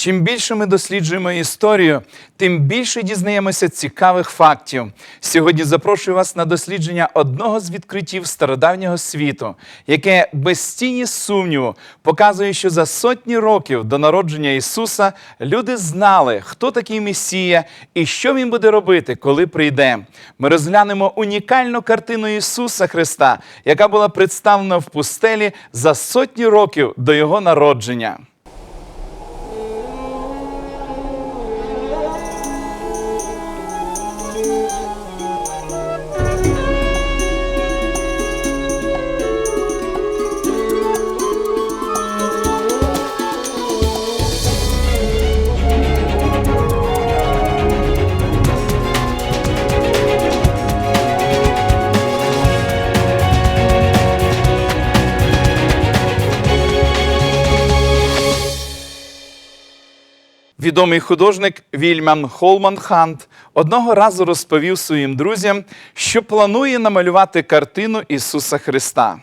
Чим більше ми досліджуємо історію, тим більше дізнаємося цікавих фактів. Сьогодні запрошую вас на дослідження одного з відкриттів стародавнього світу, яке без тіні сумніву показує, що за сотні років до народження Ісуса люди знали, хто такий Месія і що він буде робити, коли прийде. Ми розглянемо унікальну картину Ісуса Христа, яка була представлена в пустелі за сотні років до Його народження. Відомий художник Вільман Холман Хант одного разу розповів своїм друзям, що планує намалювати картину Ісуса Христа.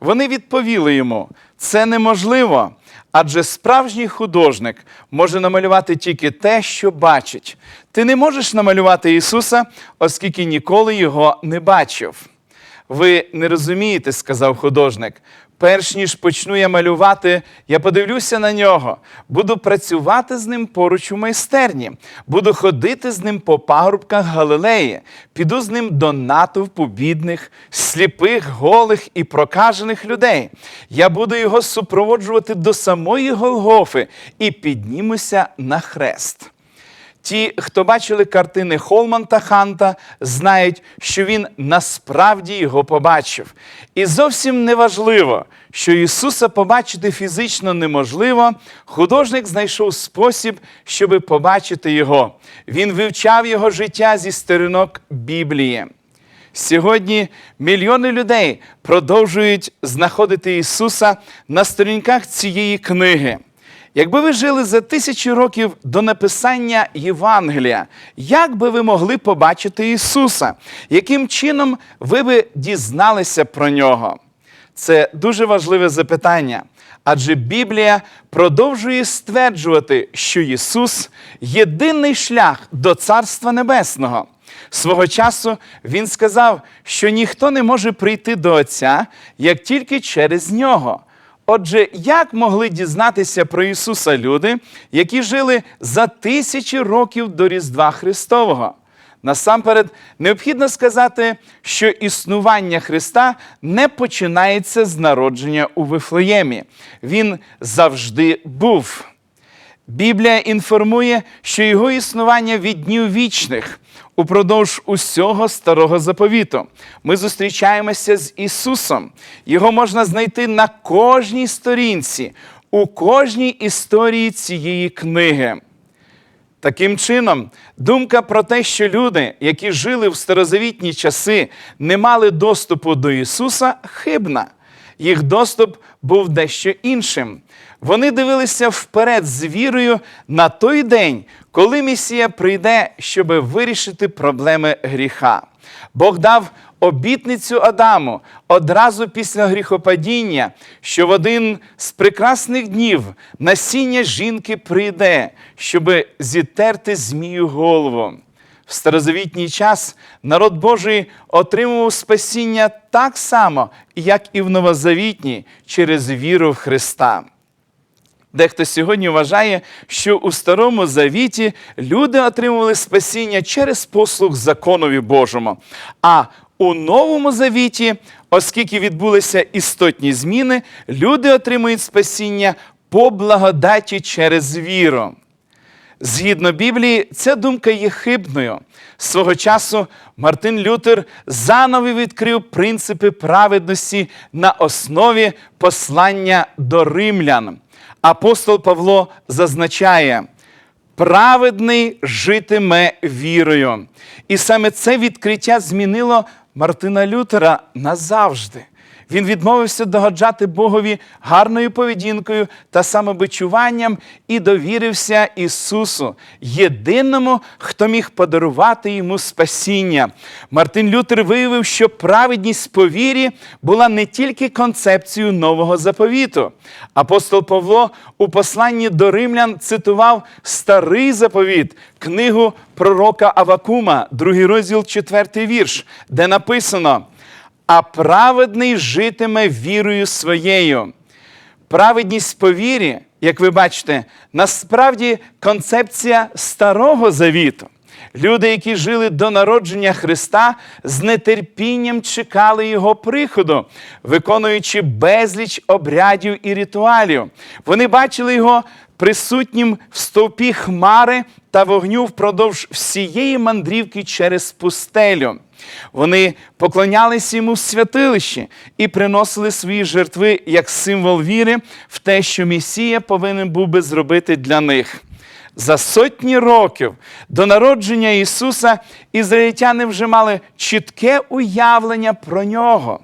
Вони відповіли йому: це неможливо, адже справжній художник може намалювати тільки те, що бачить. Ти не можеш намалювати Ісуса, оскільки ніколи його не бачив. Ви не розумієте, сказав художник. Перш ніж почну я малювати, я подивлюся на нього, буду працювати з ним поруч у майстерні, буду ходити з ним по пагорбках Галилеї, піду з ним до натовпу бідних, сліпих, голих і прокажених людей. Я буду його супроводжувати до самої Голгофи і піднімуся на хрест. Ті, хто бачили картини Холман та Ханта, знають, що він насправді його побачив. І зовсім не важливо, що Ісуса побачити фізично неможливо, художник знайшов спосіб, щоби побачити його. Він вивчав його життя зі сторінок Біблії. Сьогодні мільйони людей продовжують знаходити Ісуса на сторінках цієї книги. Якби ви жили за тисячі років до написання Євангелія, як би ви могли побачити Ісуса? Яким чином ви би дізналися про нього? Це дуже важливе запитання. Адже Біблія продовжує стверджувати, що Ісус єдиний шлях до Царства Небесного. Свого часу Він сказав, що ніхто не може прийти до Отця, як тільки через нього. Отже, як могли дізнатися про Ісуса люди, які жили за тисячі років до Різдва Христового? Насамперед, необхідно сказати, що існування Христа не починається з народження у Вифлеємі. Він завжди був. Біблія інформує, що його існування від днів вічних упродовж усього старого заповіту. Ми зустрічаємося з Ісусом. Його можна знайти на кожній сторінці, у кожній історії цієї книги. Таким чином, думка про те, що люди, які жили в старозавітні часи, не мали доступу до Ісуса, хибна. Їх доступ був дещо іншим. Вони дивилися вперед з вірою на той день, коли Месія прийде, щоб вирішити проблеми гріха. Бог дав обітницю Адаму одразу після гріхопадіння, що в один з прекрасних днів насіння жінки прийде, щоб зітерти змію голову. В старозавітній час народ Божий отримував спасіння так само, як і в новозавітній, через віру в Христа. Дехто сьогодні вважає, що у Старому Завіті люди отримували спасіння через послуг законові Божому. А у Новому Завіті, оскільки відбулися істотні зміни, люди отримують спасіння по благодаті через віру. Згідно Біблії, ця думка є хибною. Свого часу Мартин Лютер заново відкрив принципи праведності на основі послання до римлян. Апостол Павло зазначає, праведний житиме вірою. І саме це відкриття змінило Мартина Лютера назавжди. Він відмовився догоджати Богові гарною поведінкою та самобичуванням і довірився Ісусу, єдиному, хто міг подарувати йому спасіння. Мартин Лютер виявив, що праведність по вірі була не тільки концепцією нового заповіту. Апостол Павло у посланні до римлян цитував старий заповіт, книгу пророка Авакума, другий розділ, четвертий вірш, де написано: А праведний житиме вірою своєю. Праведність по вірі, як ви бачите, насправді концепція старого завіту. Люди, які жили до народження Христа, з нетерпінням чекали Його приходу, виконуючи безліч обрядів і ритуалів. Вони бачили його присутнім в стовпі хмари та вогню впродовж всієї мандрівки через пустелю. Вони поклонялися йому в святилищі і приносили свої жертви як символ віри в те, що Месія повинен був би зробити для них. За сотні років до народження Ісуса ізраїльтяни вже мали чітке уявлення про нього.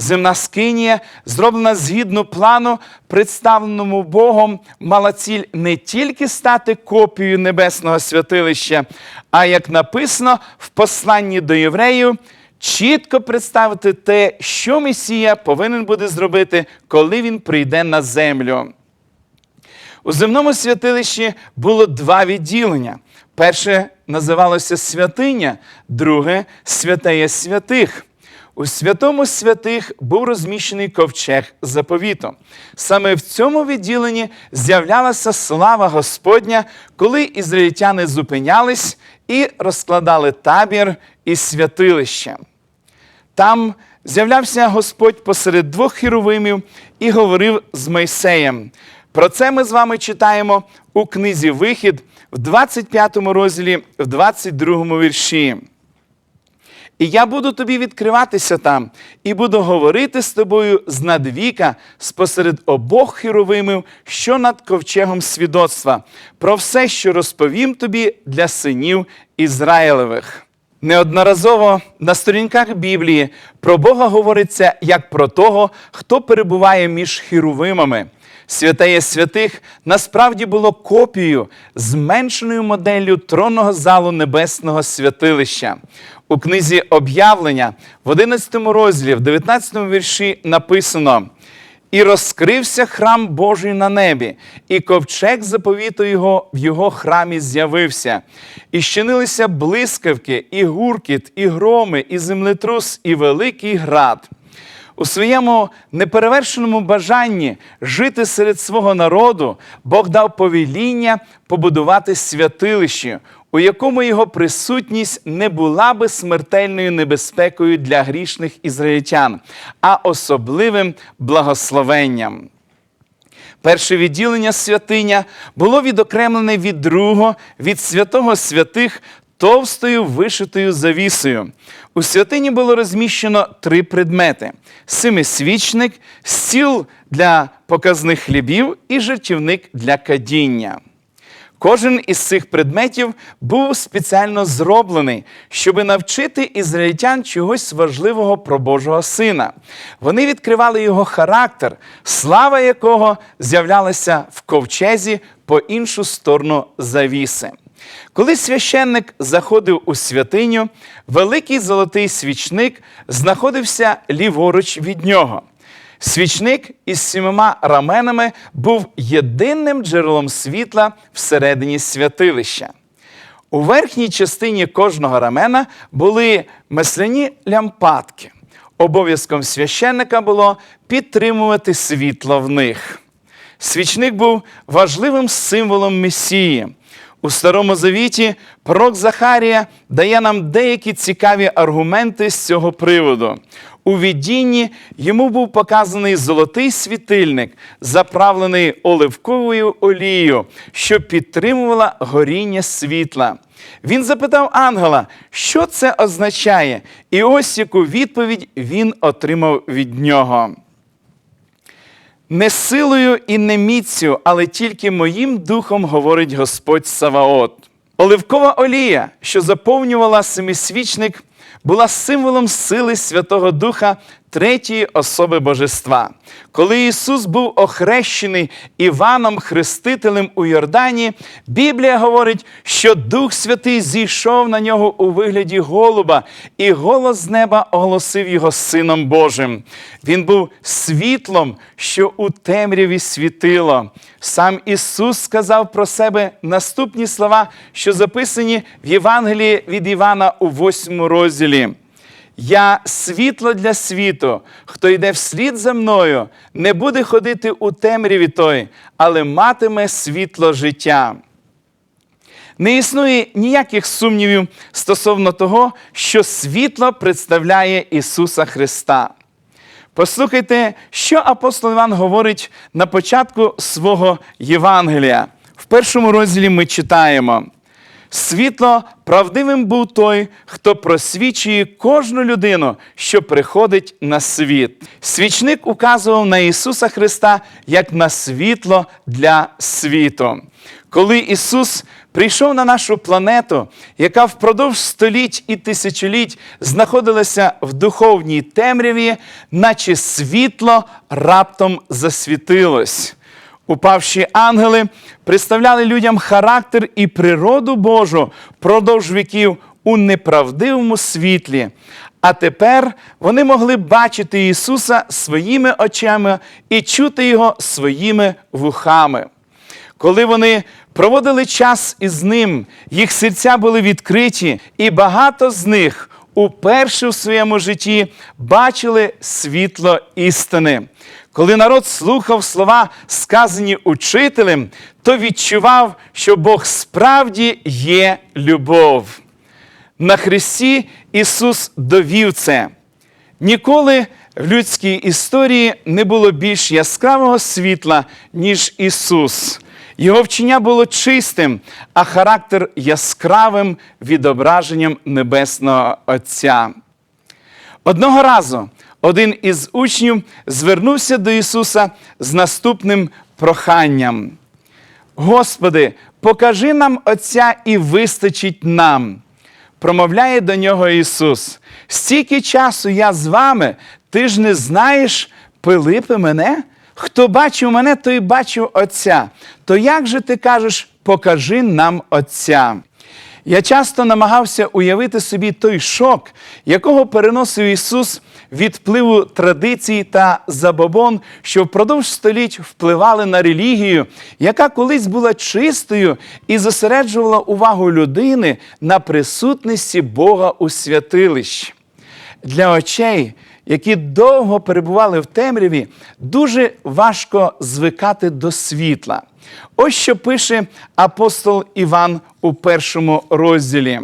Земна скинія, зроблена згідно плану, представленому Богом, мала ціль не тільки стати копією небесного святилища, а як написано в посланні до євреїв, чітко представити те, що Месія повинен буде зробити, коли він прийде на землю. У земному святилищі було два відділення. Перше називалося святиня, друге святеє святих. У святому святих був розміщений ковчег заповіту. Саме в цьому відділенні з'являлася слава Господня, коли ізраїльтяни зупинялись і розкладали табір і святилище. Там з'являвся Господь посеред двох херовимів і говорив з Мойсеєм. Про це ми з вами читаємо у книзі Вихід в 25 розділі, в 22 вірші. І я буду тобі відкриватися там, і буду говорити з тобою з надвіка, спосеред обох херовимів, що над ковчегом свідоцтва, про все, що розповім тобі для синів Ізраїлевих. Неодноразово на сторінках Біблії про Бога говориться як про того, хто перебуває між хірувимами. Святеє святих насправді було копією, зменшеною моделлю тронного залу небесного святилища. У книзі об'явлення в 11 розділі, в 19 вірші написано: І розкрився храм Божий на небі, і ковчег заповіту його в його храмі з'явився. І щинилися блискавки, і гуркіт, і громи, і землетрус, і великий град. У своєму неперевершеному бажанні жити серед свого народу Бог дав повеління побудувати святилище, у якому його присутність не була би смертельною небезпекою для грішних ізраїльтян, а особливим благословенням. Перше відділення святиня було відокремлене від другого, від святого святих товстою вишитою завісою. У святині було розміщено три предмети: семисвічник, стіл для показних хлібів і жертівник для кадіння. Кожен із цих предметів був спеціально зроблений, щоб навчити ізраїльтян чогось важливого про Божого Сина. Вони відкривали його характер, слава якого з'являлася в ковчезі по іншу сторону завіси. Коли священник заходив у святиню, великий золотий свічник знаходився ліворуч від нього. Свічник із сімома раменами був єдиним джерелом світла всередині святилища. У верхній частині кожного рамена були масляні лямпадки. Обов'язком священника було підтримувати світло в них. Свічник був важливим символом Месії. У Старому Завіті пророк Захарія дає нам деякі цікаві аргументи з цього приводу. У віддінні йому був показаний золотий світильник, заправлений оливковою олією, що підтримувала горіння світла. Він запитав ангела, що це означає, і ось яку відповідь він отримав від нього. Не силою і не міцю, але тільки моїм духом говорить Господь Саваот. Оливкова олія, що заповнювала семисвічник, була символом сили Святого Духа третьої особи Божества. Коли Ісус був охрещений Іваном Хрестителем у Йордані, Біблія говорить, що Дух Святий зійшов на нього у вигляді голуба, і голос з неба оголосив його Сином Божим. Він був світлом, що у темряві світило. Сам Ісус сказав про себе наступні слова, що записані в Євангелії від Івана у восьмому розділі. Я світло для світу. Хто йде вслід за мною, не буде ходити у темряві той, але матиме світло життя. Не існує ніяких сумнівів стосовно того, що світло представляє Ісуса Христа. Послухайте, що апостол Іван говорить на початку свого Євангелія. В першому розділі ми читаємо. Світло правдивим був той, хто просвічує кожну людину, що приходить на світ. Свічник указував на Ісуса Христа як на світло для світу. Коли Ісус прийшов на нашу планету, яка впродовж століть і тисячоліть знаходилася в духовній темряві, наче світло раптом засвітилось. Упавші ангели представляли людям характер і природу Божу впродовж віків у неправдивому світлі. А тепер вони могли бачити Ісуса своїми очами і чути Його своїми вухами. Коли вони проводили час із ним, їх серця були відкриті, і багато з них уперше в своєму житті бачили світло істини. Коли народ слухав слова, сказані учителем, то відчував, що Бог справді є любов. На Христі Ісус довів це. Ніколи в людській історії не було більш яскравого світла, ніж Ісус. Його вчення було чистим, а характер яскравим відображенням Небесного Отця. Одного разу один із учнів звернувся до Ісуса з наступним проханням: Господи, покажи нам Отця і вистачить нам. Промовляє до нього Ісус: стільки часу я з вами, ти ж не знаєш, Пилипи мене? Хто бачив мене, той бачив Отця. То як же ти кажеш, покажи нам Отця? Я часто намагався уявити собі той шок, якого переносив Ісус від впливу традицій та забобон, що впродовж століть впливали на релігію, яка колись була чистою і зосереджувала увагу людини на присутності Бога у святилищі. Для очей, які довго перебували в темряві, дуже важко звикати до світла. Ось що пише апостол Іван у першому розділі.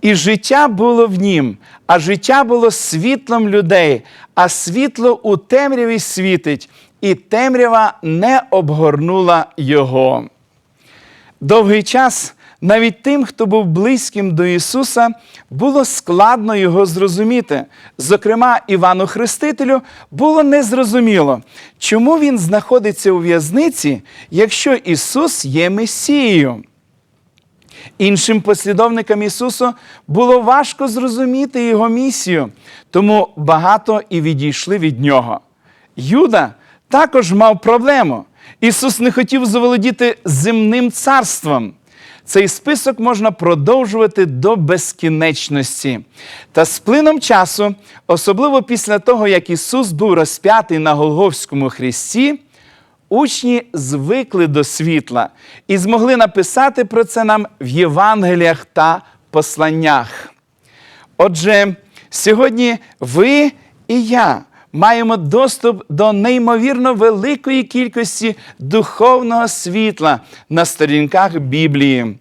І життя було в нім, а життя було світлом людей, а світло у темряві світить, і темрява не обгорнула його. Довгий час навіть тим, хто був близьким до Ісуса, було складно його зрозуміти. Зокрема, Івану Хрестителю було незрозуміло, чому він знаходиться у в'язниці, якщо Ісус є Месією. Іншим послідовникам Ісуса було важко зрозуміти Його місію, тому багато і відійшли від Нього. Юда також мав проблему. Ісус не хотів заволодіти земним царством. Цей список можна продовжувати до безкінечності. Та з плином часу, особливо після того, як Ісус був розп'ятий на Голговському хресті, учні звикли до світла і змогли написати про це нам в Євангеліях та посланнях. Отже, сьогодні ви і я маємо доступ до неймовірно великої кількості духовного світла на сторінках Біблії.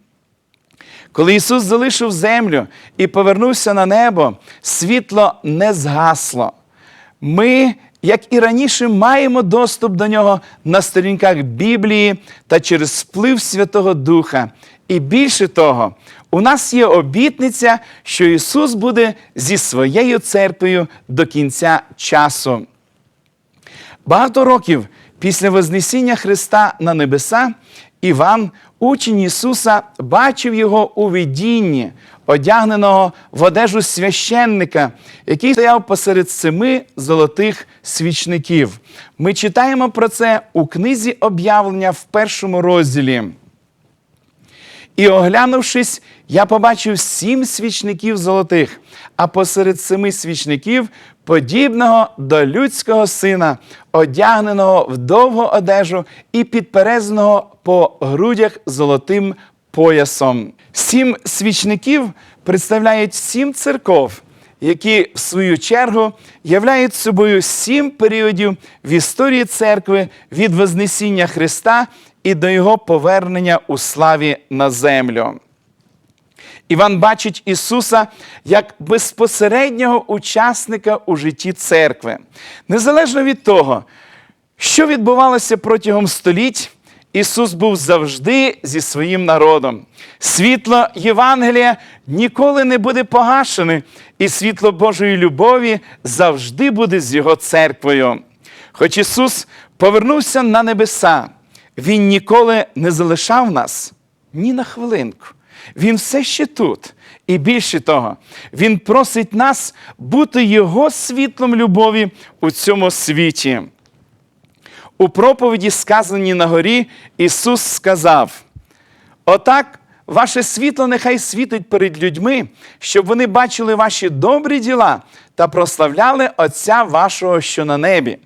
Коли Ісус залишив землю і повернувся на небо, світло не згасло. Ми, як і раніше, маємо доступ до нього на сторінках Біблії та через вплив Святого Духа. І більше того, у нас є обітниця, що Ісус буде зі своєю церквою до кінця часу. Багато років після Вознесіння Христа на небеса Іван, учень Ісуса, бачив його у видінні, одягненого в одежу священника, який стояв посеред семи золотих свічників. Ми читаємо про це у книзі об'явлення в першому розділі. І оглянувшись, я побачив сім свічників золотих, а посеред семи свічників подібного до людського сина, одягненого в довгу одежу і підперезаного по грудях золотим поясом. Сім свічників представляють сім церков, які в свою чергу являють собою сім періодів в історії церкви від Вознесіння Христа і до Його повернення у славі на землю. Іван бачить Ісуса як безпосереднього учасника у житті церкви. Незалежно від того, що відбувалося протягом століть, Ісус був завжди зі своїм народом. Світло Євангелія ніколи не буде погашене, і світло Божої любові завжди буде з Його церквою. Хоч Ісус повернувся на небеса, Він ніколи не залишав нас ні на хвилинку. Він все ще тут. І більше того, Він просить нас бути Його світлом любові у цьому світі. У проповіді, сказаній на горі, Ісус сказав: Отак, ваше світло нехай світить перед людьми, щоб вони бачили ваші добрі діла та прославляли Отця вашого, що на небі.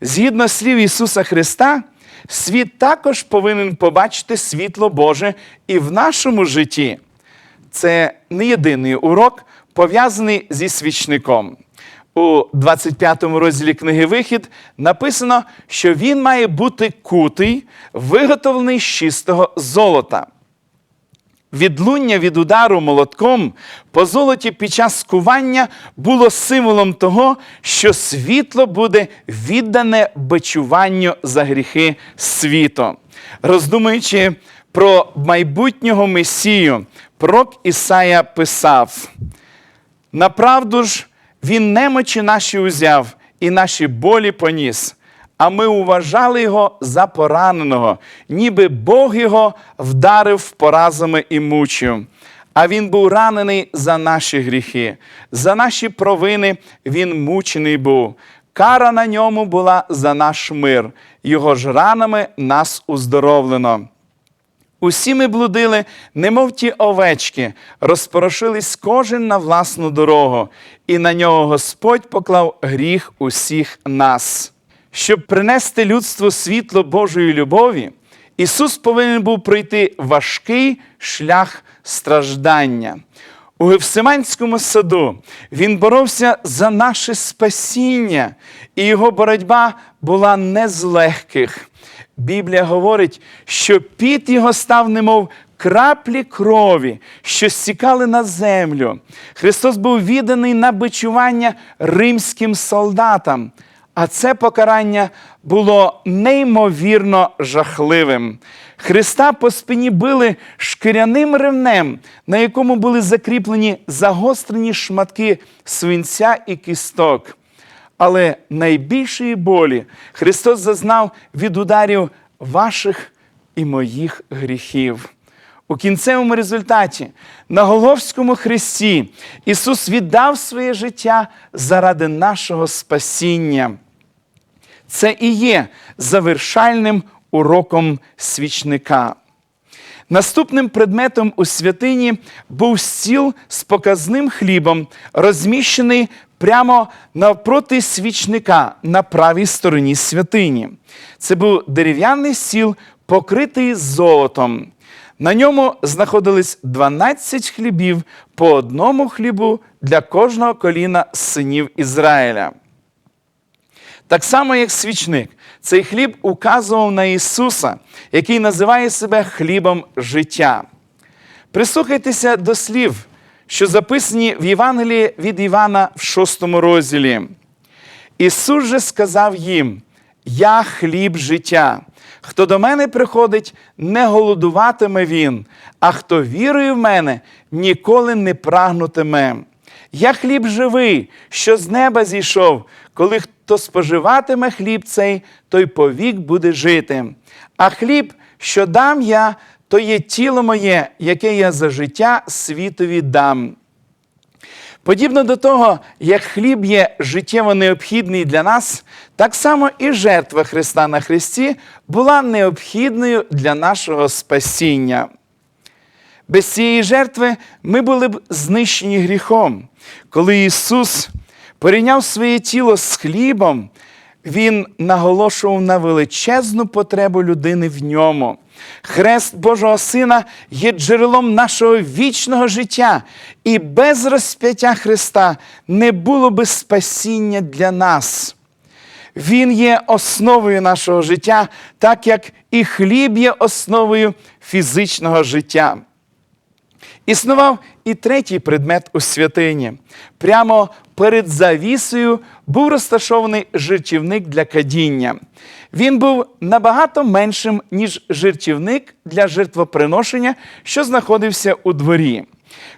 Згідно слів Ісуса Христа, світ також повинен побачити світло Боже і в нашому житті. Це не єдиний урок, пов'язаний зі свічником. У 25 розділі книги Вихід написано, що він має бути кутий, виготовлений з чистого золота. Відлуння від удару молотком по золоті під час скування було символом того, що світло буде віддане бичуванню за гріхи світу. Роздумуючи про майбутнього Месію, пророк Ісая писав: Направду ж він немочі наші узяв і наші болі поніс. А ми вважали його за пораненого, ніби Бог його вдарив поразами і мучив. А він був ранений за наші гріхи, за наші провини він мучений був. Кара на ньому була за наш мир, його ж ранами нас уздоровлено. Усі ми блудили, немов ті овечки, розпорошились кожен на власну дорогу, і на нього Господь поклав гріх усіх нас. Щоб принести людству світло Божої любові, Ісус повинен був пройти важкий шлях страждання. У Гефсиманському саду Він боровся за наше спасіння, і його боротьба була не з легких. Біблія говорить, що піт його став, немов краплі крові, що стікали на землю. Христос був відданий на бичування римським солдатам. А це покарання було неймовірно жахливим. Христа по спині били шкіряним ревнем, на якому були закріплені загострені шматки свинця і кісток. Але найбільшої болі Христос зазнав від ударів ваших і моїх гріхів. У кінцевому результаті на Головському хресті Ісус віддав своє життя заради нашого спасіння. Це і є завершальним уроком свічника. Наступним предметом у святині був стіл з показним хлібом, розміщений прямо навпроти свічника на правій стороні святині. Це був дерев'яний стіл, покритий золотом. На ньому знаходились 12 хлібів по одному хлібу для кожного коліна синів Ізраїля. Так само, як свічник, цей хліб указував на Ісуса, який називає себе хлібом життя. Прислухайтеся до слів, що записані в Євангелії від Івана в шостому розділі. Ісус же сказав їм: Я хліб життя. Хто до мене приходить, не голодуватиме він, а хто вірує в мене, ніколи не прагнутиме. Я хліб живий, що з неба зійшов. Коли хто споживатиме хліб цей, той повік буде жити. А хліб, що дам я, то є тіло моє, яке я за життя світові дам. Подібно до того, як хліб є життєво необхідний для нас, так само і жертва Христа на Христі була необхідною для нашого спасіння. Без цієї жертви ми були б знищені гріхом. Коли Ісус порівняв своє тіло з хлібом, Він наголошував на величезну потребу людини в ньому. Хрест Божого Сина є джерелом нашого вічного життя, і без розп'яття Христа не було би спасіння для нас. Він є основою нашого життя, так як і хліб є основою фізичного життя. Існував і третій предмет у святині. Прямо перед завісою був розташований жертівник для кадіння. Він був набагато меншим, ніж жертівник для жертвоприношення, що знаходився у дворі.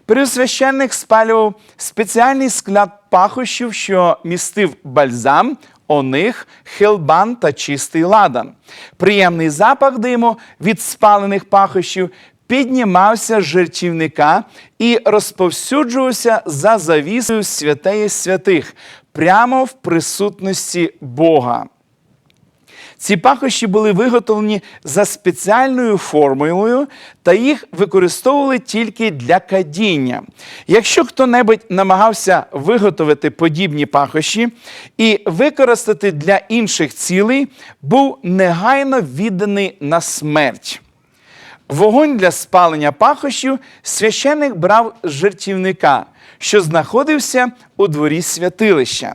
Пересвященник спалював спеціальний склад пахощів, що містив бальзам, оних, хелбан та чистий ладан. Приємний запах диму від спалених пахощів піднімався з жертівника і розповсюджувався за завісою святеє святих прямо в присутності Бога. Ці пахощі були виготовлені за спеціальною формулою, та їх використовували тільки для кадіння. Якщо хто-небудь намагався виготовити подібні пахощі і використати для інших цілей, був негайно відданий на смерть. Вогонь для спалення пахощів священик брав з жертівника, що знаходився у дворі святилища.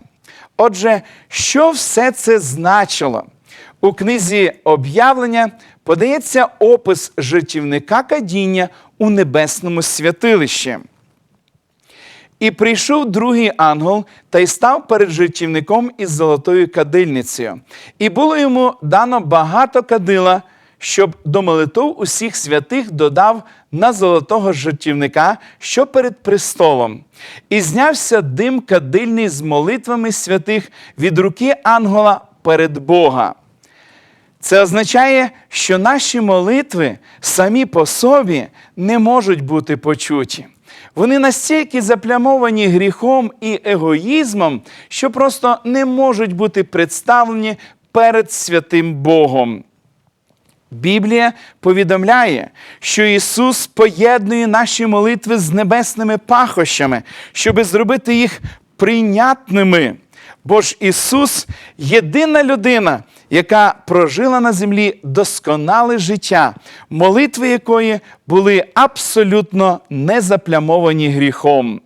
Отже, що все це значило? У книзі об'явлення подається опис жертівника кадіння у небесному святилищі. І прийшов другий ангел та й став перед жертівником із золотою кадильницею. І було йому дано багато кадила, щоб до молитов усіх святих додав на золотого жертівника, що перед престолом. І знявся дим кадильний з молитвами святих від руки ангела перед Бога. Це означає, що наші молитви самі по собі не можуть бути почуті. Вони настільки заплямовані гріхом і егоїзмом, що просто не можуть бути представлені перед святим Богом. Біблія повідомляє, що Ісус поєднує наші молитви з небесними пахощами, щоби зробити їх прийнятними. Бо ж Ісус єдина людина, яка прожила на землі досконале життя, молитви якої були абсолютно не заплямовані гріхом.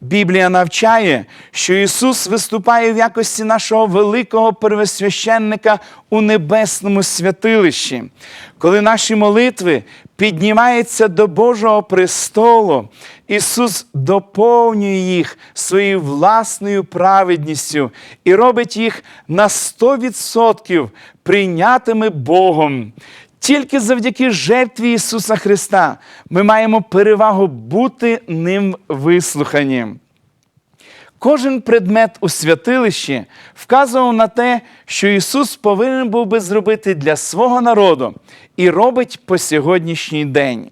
Біблія навчає, що Ісус виступає в якості нашого великого первосвященника у небесному святилищі. Коли наші молитви піднімаються до Божого престолу, Ісус доповнює їх своєю власною праведністю і робить їх на 100% прийнятими Богом. Тільки завдяки жертві Ісуса Христа ми маємо перевагу бути ним вислухані. Кожен предмет у святилищі вказував на те, що Ісус повинен був би зробити для свого народу і робить по сьогоднішній день.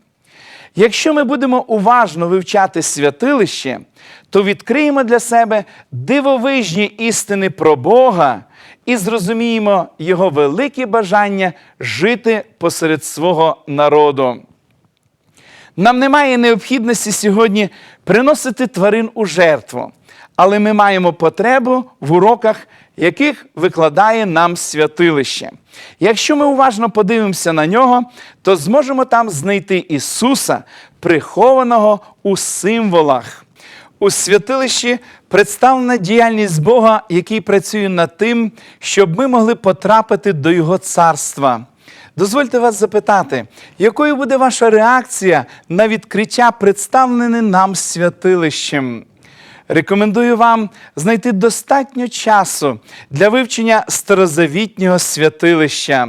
Якщо ми будемо уважно вивчати святилище, то відкриємо для себе дивовижні істини про Бога і зрозуміємо Його велике бажання жити посеред свого народу. Нам немає необхідності сьогодні приносити тварин у жертву, але ми маємо потребу в уроках, яких викладає нам святилище. Якщо ми уважно подивимося на нього, то зможемо там знайти Ісуса, прихованого у символах. У святилищі представлена діяльність Бога, який працює над тим, щоб ми могли потрапити до Його царства. Дозвольте вас запитати, якою буде ваша реакція на відкриття, представлене нам святилищем? Рекомендую вам знайти достатньо часу для вивчення старозавітнього святилища.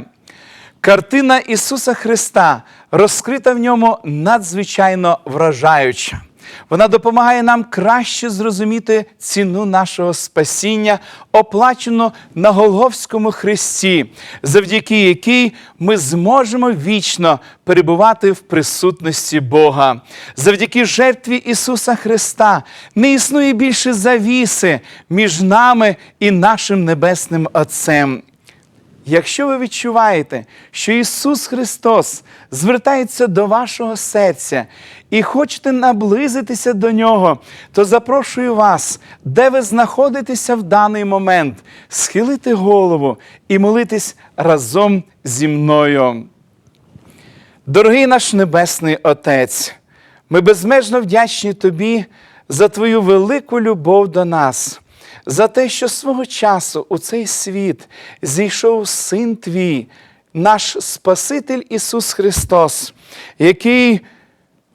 Картина Ісуса Христа розкрита в ньому надзвичайно вражаюча. Вона допомагає нам краще зрозуміти ціну нашого спасіння, оплачено на Голговському хресті, завдяки якій ми зможемо вічно перебувати в присутності Бога. Завдяки жертві Ісуса Христа не існує більше завіси між нами і нашим Небесним Отцем. Якщо ви відчуваєте, що Ісус Христос звертається до вашого серця і хочете наблизитися до Нього, то запрошую вас, де ви знаходитеся в даний момент, схилити голову і молитись разом зі мною. Дорогий наш Небесний Отець, ми безмежно вдячні Тобі за Твою велику любов до нас, за те, що свого часу у цей світ зійшов Син Твій, наш Спаситель Ісус Христос, який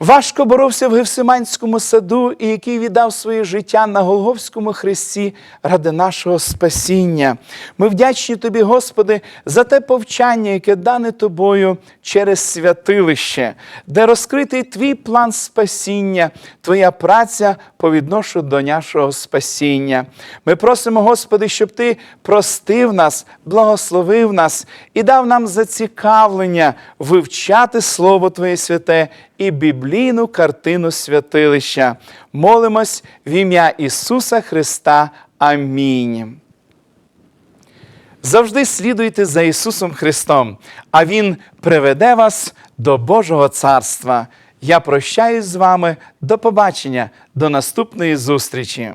важко боровся в Гевсиманському саду і який віддав своє життя на Голговському хресті ради нашого спасіння. Ми вдячні Тобі, Господи, за те повчання, яке дане Тобою через святилище, де розкритий Твій план спасіння, Твоя праця по відношу до нашого спасіння. Ми просимо, Господи, щоб Ти простив нас, благословив нас і дав нам зацікавлення вивчати Слово Твоє святе і біблійну картину святилища. Молимось в ім'я Ісуса Христа. Амінь. Завжди слідуйте за Ісусом Христом, а Він приведе вас до Божого Царства. Я прощаюсь з вами. До побачення, до наступної зустрічі.